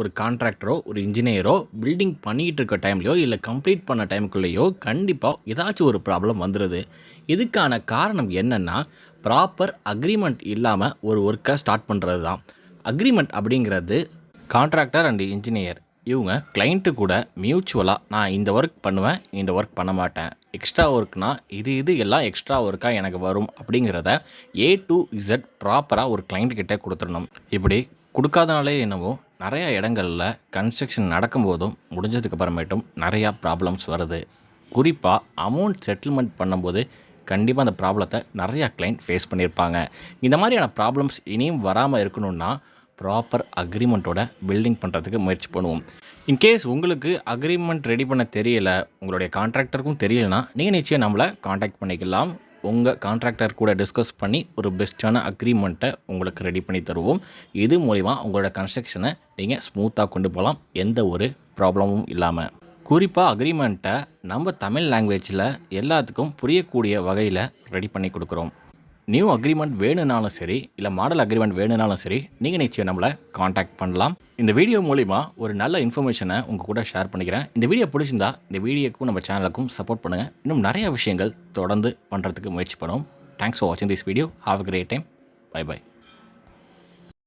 ஒரு கான்ட்ராக்டரோ ஒரு இன்ஜினியரோ பில்டிங் பண்ணிகிட்டு இருக்க டைம்லையோ இல்லை கம்ப்ளீட் பண்ண டைமுக்குள்ளேயோ கண்டிப்பாக ஏதாச்சும் ஒரு ப்ராப்ளம் வந்துடுது இதுக்கான காரணம் என்னென்னா ப்ராப்பர் அக்ரிமெண்ட் இல்லாமல் ஒரு ஒர்க்கை ஸ்டார்ட் பண்ணுறது தான் அக்ரிமெண்ட் அப்படிங்கிறது கான்ட்ராக்டர் அண்ட் இன்ஜினியர் இவங்க கிளைண்ட்டு கூட மியூச்சுவலாக நான் இந்த ஒர்க் பண்ணுவேன் இந்த ஒர்க் பண்ண மாட்டேன். எக்ஸ்ட்ரா ஒர்க்னா இது இது எல்லாம் எக்ஸ்ட்ரா ஒர்க்காக எனக்கு வரும் அப்படிங்கிறத ஏ டு இசட் ப்ராப்பராக ஒரு client கிட்டே கொடுத்துடணும். இப்படி கொடுக்காதனாலே என்னவோ நிறையா இடங்களில் கன்ஸ்ட்ரக்ஷன் நடக்கும்போதும் முடிஞ்சதுக்கு அப்புறமேட்டும் நிறையா ப்ராப்ளம்ஸ் வருது. குறிப்பாக அமௌண்ட் செட்டில்மெண்ட் பண்ணும்போது கண்டிப்பாக அந்த ப்ராப்ளத்தை நிறையா கிளைண்ட் ஃபேஸ் பண்ணியிருப்பாங்க இந்த மாதிரியான ப்ராப்ளம்ஸ் இனியும் வராமல் இருக்கணும்னா ப்ராப்பர் அக்ரிமெண்ட்டோட பில்டிங் பண்ணுறதுக்கு முயற்சி பண்ணுவோம். இன்கேஸ் உங்களுக்கு அக்ரிமெண்ட் ரெடி பண்ண தெரியல உங்களுடைய கான்ட்ராக்டருக்கும் தெரியலனா நீங்கள் நிச்சயம் நம்மளை காண்டாக்ட் பண்ணிக்கலாம். உங்கள் கான்ட்ராக்டர் கூட டிஸ்கஸ் பண்ணி ஒரு பெஸ்ட்டான அக்ரிமெண்ட்டை உங்களுக்கு ரெடி பண்ணி தருவோம். இது மூலிமா உங்களோட கன்ஸ்ட்ரக்ஷனை நீங்கள் ஸ்மூத்தாக கொண்டு போகலாம். எந்த ஒரு ப்ராப்ளமும் இல்லாமல் குறிப்பாக அக்ரிமெண்ட்டை நம்ம தமிழ் லாங்குவேஜில் எல்லாத்துக்கும் புரியக்கூடிய வகையில் ரெடி பண்ணி கொடுக்குறோம். நியூ அக்ரிமெண்ட் வேணும்னாலும் சரி இல்லை மாடல் அக்ரிமெண்ட் வேணும்னாலும் சரி நீங்கள் நிச்சயம் நம்மளை காண்டாக்ட் பண்ணலாம். இந்த வீடியோ மூலிமா ஒரு நல்ல இன்ஃபர்மேஷனை உங்கள் கூட ஷேர் பண்ணிக்கிறேன். இந்த வீடியோ பிடிச்சிருந்தா இந்த வீடியோக்கும் நம்ம சேனலுக்கும் சப்போர்ட் பண்ணுங்கள் இன்னும் நிறைய விஷயங்கள் தொடர்ந்து பண்ணுறதுக்கு முயற்சி பண்ணுவோம். தேங்க்ஸ் ஃபார் வாட்சிங் this video have a great time bye bye